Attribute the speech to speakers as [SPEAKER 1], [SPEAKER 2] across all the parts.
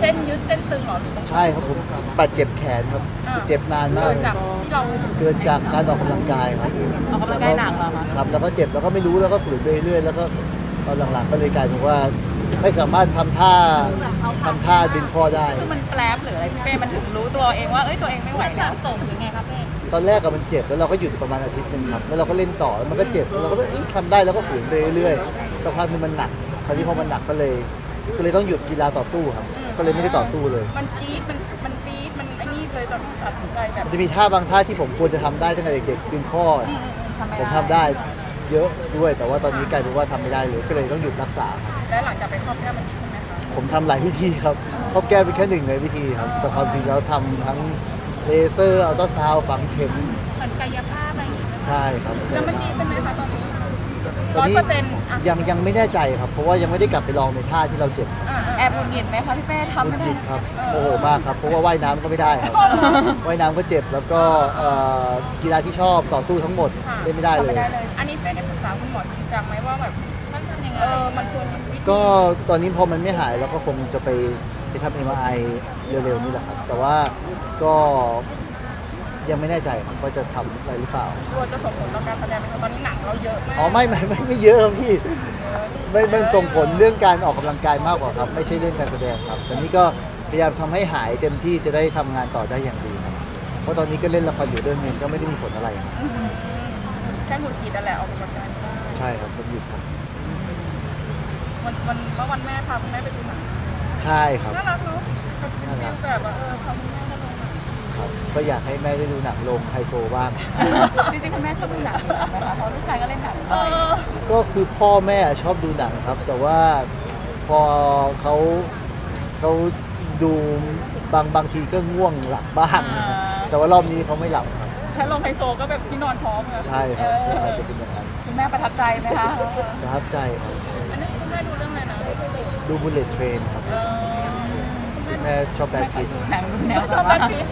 [SPEAKER 1] เส้นยึดเส้นตึงเหรอหรือตรง
[SPEAKER 2] ใช่ครับผมบาดเจ็บแขนครับ
[SPEAKER 1] อ่า
[SPEAKER 2] เจ็บนานมาก
[SPEAKER 1] เกิดจากที่เรา
[SPEAKER 2] เกินจากการออกกำลังกายครับ
[SPEAKER 3] ออกกำลังกายหนักเหรอคะ
[SPEAKER 2] ครับแล้วก็เจ็บแล้วก็ไม่รู้แล้วก็ฝืนไปเรื่อยๆแล้วก็ตอนหลังๆก็เลยกลายเป็นว่า ไม่สามารถทำท่าทำท่าดึงข้อได้
[SPEAKER 3] คือมันแปลบหรืออะไรพี่เป้มันถึงรู้ตัวเองว่าเอ้ยตัวเองไม่ไหวแล้ว
[SPEAKER 1] ส่งหรือไงครับเป้
[SPEAKER 2] ตอนแรกอะมันเจ็บแล้วเราก็หยุดประมาณอาทิตย์หนึงครับแล้วเราก็เล่นต่อแล้วมันก็เจ็บแล้วเราก็เอ๊ะทำได้แล้วก็ฝืนไปเรื่อยๆสักพักหนึงมันหนักคราวนี้พอมันหนักก็เลยก็เลยต้องหยุดกีฬาต่อสู้ครับ ก็เลยไม่ได้ต่อสู้เลย
[SPEAKER 1] มันจี๊ดมันมันปี๊ดมันไอ้นี่เลยตอนตัดสินใจแบบ
[SPEAKER 2] มันจะมีท่าบางท่าที่ผมควรจะทำได้ตั้งแต่เด็กๆดึงข้อ
[SPEAKER 1] อืมอืมอืม
[SPEAKER 2] ผมทำได้เยอะด้วย แต่ว่าตอนนี้กลายเป็นว่าทำไม่ได้เลยก็เลยต้องหยุดรักษาครับ
[SPEAKER 1] แล้วหลังจากไปครอบแก้วมันดีขึ้นไหมคะ
[SPEAKER 2] ผมทำหลายวิธีครับครอบแก้วเป็นแค่หนึ่งในวิธีครับ แต่ความจริงแล้วทำทั้งเลเซอร์อัลตราซาวด์ฝังเข็ม
[SPEAKER 1] เหมือนกายภาพอะไรอย่างเงี้ย
[SPEAKER 2] ใช่ครับ
[SPEAKER 1] แล้วมันดีขึ้นไหมคะตอนนี้
[SPEAKER 2] ตอนนี้
[SPEAKER 1] 100%อะ
[SPEAKER 2] ยังยังไม่แน่ใจครับ เพราะว่ายังไม่ได้กลับไปลองในท่าที่เราเจ็บ
[SPEAKER 1] อ่า
[SPEAKER 3] แอบหงุดหงิดไหมคะพี่เป้ทำ
[SPEAKER 2] หงุ
[SPEAKER 3] ไม่
[SPEAKER 2] ดห
[SPEAKER 3] ได้
[SPEAKER 2] งิดครับโอ้โหมากครับเพราะว่าว่ายน้ำก็ไม่ได้ครับว่ายน้ำก็เจ็บแล้วก็เอ่อกีฬาที่ชอบต่อสู้ทั้งหมด
[SPEAKER 1] ค่ะ
[SPEAKER 2] เล่นไม่ได้เลย
[SPEAKER 1] ทำอันนี้เป็นได้ปรึกษาคุณหมอจริงจังไหมว่าแบบมันทำยังไงเออมันควรมีวิธี
[SPEAKER 2] ก็ตอนนี้พอมันไม่หายเราก็คงจะไปไปทำเอ็มไอเร็วๆนี่แหละครับ แต่ว่าก็ ยังไม่แน่ใจครับว่าจะทำอะไรหรือเปล่า
[SPEAKER 1] กลัวจะส่งผลต่อการแสดงไหมคะตอนนี้หนังเราเยอะมาก
[SPEAKER 2] อ๋อไม่ไม่ไม่ไม่เยอะครับพี่ไม่มันส่งผลเรื่องการออกกำลังกายมากกว่าครับ ไม่ใช่เรื่องการแสดงครับแต่นี้ก็พยายามทำให้หายเต็มที่จะได้ทำงานต่อได้อย่างดีครับเพราะตอนนี้ก็เล่นละครอยู่เรื่องหนึงก็ไม่ได้มีผลอะไรครับ
[SPEAKER 1] อืมแค่หงุดหงิดนั่นแหละออกกำลังกายไม่ได้
[SPEAKER 2] ใช่ครับผมหยุดครับ
[SPEAKER 1] วันวันเมื่อวันแม่พาคุณแม่ไปดูหนัง
[SPEAKER 2] ใช่ครับ
[SPEAKER 1] น่ารักเนาะแบบแบบว่าเออพาคุณแม่มาลงหนัง
[SPEAKER 2] ครับ ก็อยากให้แม่ได้ดูหนังลงไฮโซบ้าง
[SPEAKER 3] จริงๆคุณแม่ชอบดูหนังอยู่แล้วนะคะเพราะลูกชายก็เล่นหนัง
[SPEAKER 1] เอ
[SPEAKER 3] ด้วย
[SPEAKER 1] อ
[SPEAKER 2] ก็คือพ่อแม่ชอบดูหนังครับ แต่ว่าพอเขาเขาดูบางบางทีก็ง่วงหลับบ้างนะครับแต่ว่ารอบนี้เขาไม่หลับครับ
[SPEAKER 1] ถ้าลงไฮโซก็แบบที่นอนพร้อมเลย
[SPEAKER 2] ใช่ครับ
[SPEAKER 1] เออ
[SPEAKER 2] อาจจะเป็นอย่างนั้น
[SPEAKER 3] คุณแม่ประทับใจไหมคะ
[SPEAKER 2] ประทับใจครับ
[SPEAKER 1] อันนี้คุณแม่ดูเรื่องอะไรนะ
[SPEAKER 2] ดูบุลเลตเทรนครับ
[SPEAKER 1] เออ
[SPEAKER 2] แม่ชอบแบทพิท
[SPEAKER 3] หนังดูแนว
[SPEAKER 1] ชอบ
[SPEAKER 3] แบ
[SPEAKER 1] แบบบนี้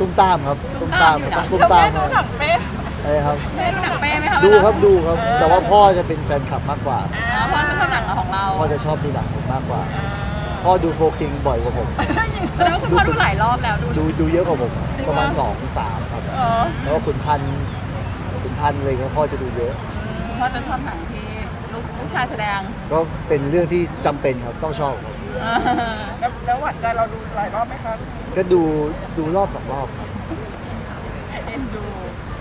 [SPEAKER 2] ตุ้มตามครับตุ้มตามต้องตุ้ม
[SPEAKER 1] แล้ว
[SPEAKER 2] ตาม
[SPEAKER 1] แม่ดูหนังเป๊ะ
[SPEAKER 2] อะไรครับ
[SPEAKER 3] แม่ดูหนังเป้ไหมคะ
[SPEAKER 2] ดูครับดูครับ แต่ว่าพ่อจะเป็นแฟนคลับมากกว่า
[SPEAKER 3] อ๋อพ่อชอบหนังของเรา
[SPEAKER 2] พ่อจะชอบดูหนังผมมากกว่า พ่อดูโฟคิงบ่อยกว่าผม
[SPEAKER 3] แสดงว่าคุณพ่อดูหลายรอบแล้วดู
[SPEAKER 2] ดูดูเยอะกว่าผมประมาณสองสามครับ
[SPEAKER 1] เออ
[SPEAKER 2] แล้วก็ขุนพันธ์ขุนพันธ์เลยก็พ่อจะดูเยอะ
[SPEAKER 3] พ่อจะชอบหนังที่ลูกลูกชายแสดง
[SPEAKER 2] ก็เป็นเรื่องที่จำเป็นครับต้องชอบครับ
[SPEAKER 1] แล้ว แล้วหวานใจเราดูหลายรอบไหมคะ
[SPEAKER 2] ก็ดูดูรอบสองรอบครับ
[SPEAKER 1] เอ็นดู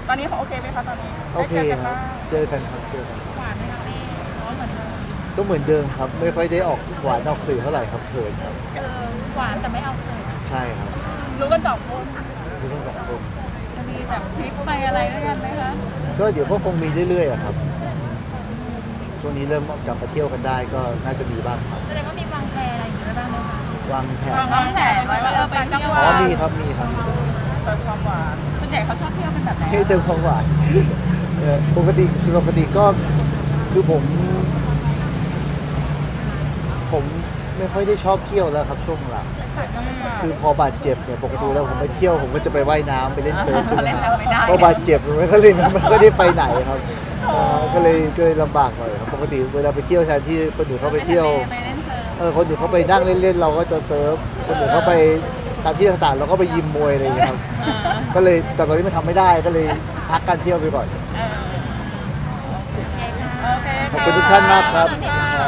[SPEAKER 1] ตอนนี้เขาโอเคไหมคะตอนนี้
[SPEAKER 2] โอเค
[SPEAKER 1] ได้จกัน
[SPEAKER 2] ครับ
[SPEAKER 1] บ้าง
[SPEAKER 2] เจอกันครับเจอกัน
[SPEAKER 1] หวานไหมคะแม่ร้อนเหมือนเดิม
[SPEAKER 2] ก็เหมือนเดิมครับ ไม่ค่อยได้ออกหวานออกสื่อเท่าไหร่ครับเขินครับ
[SPEAKER 1] เออหวานแต่ไม่เอาเลย
[SPEAKER 2] ใช่ครับ
[SPEAKER 1] รู้กันสองคน
[SPEAKER 2] ดูทั้งสองคน
[SPEAKER 3] จะมีแบบทริปไปอะไรด้วยกันไหมคะ
[SPEAKER 2] ก็เดี๋ยวก็คงมีเรื่อยๆอะครับช่วงนี้เริ่มกลับมาเที่ยวกันได้ก็น่าจะมีบ้างครับ
[SPEAKER 1] แสดงว่ามีว
[SPEAKER 2] วางแผน
[SPEAKER 3] วางแผนไว้ว่าเออไปเที่ยว
[SPEAKER 2] อ๋อมีครับมีครับ
[SPEAKER 1] เติมความหวาน
[SPEAKER 3] ส่วนใหญ่เขาชอบเที่ยวเป็นแบบไหน
[SPEAKER 2] ให้เติมความหวานเออปกติคือปกติก็คือผม ผมไม่ค่อยได้ชอบเที่ยวแล้วครับช่วงหลังคือพอบาดเจ็บเนี่ยปกติแล้วผมไปเที่ยวผมก็จะไปว่ายน้ำไปเล่นเซิร์ฟใช่ไหม
[SPEAKER 3] เล่น
[SPEAKER 2] ครับ
[SPEAKER 3] น้ำไม่ได้
[SPEAKER 2] พอบาดเจ็บมันก็เลยมันก็ได้ไปไหนครับเอ่อก็เลยก็เลยลำบากหน่อยครับปกติเวลาไปเที่ยวแทนที่คนอื่นเขาไปเที่ยว
[SPEAKER 3] ไป เล่นเซิร์ฟ
[SPEAKER 2] เออคนอื่นเขาไปนั่งเล่นๆเราก็จะเซิร์ฟคนอื่นเขาไปตามที่ต่างๆเราก็ไปยิมมวยอะไรอย่างเงี้ยครับ ก็เลยแต่ตอนนี้มันทำไม่ได้ก็เลยพักการเที่ยวไปก่อน
[SPEAKER 1] โอเค
[SPEAKER 2] ขอบคุณทุกท่านมากครับ
[SPEAKER 1] ขอณ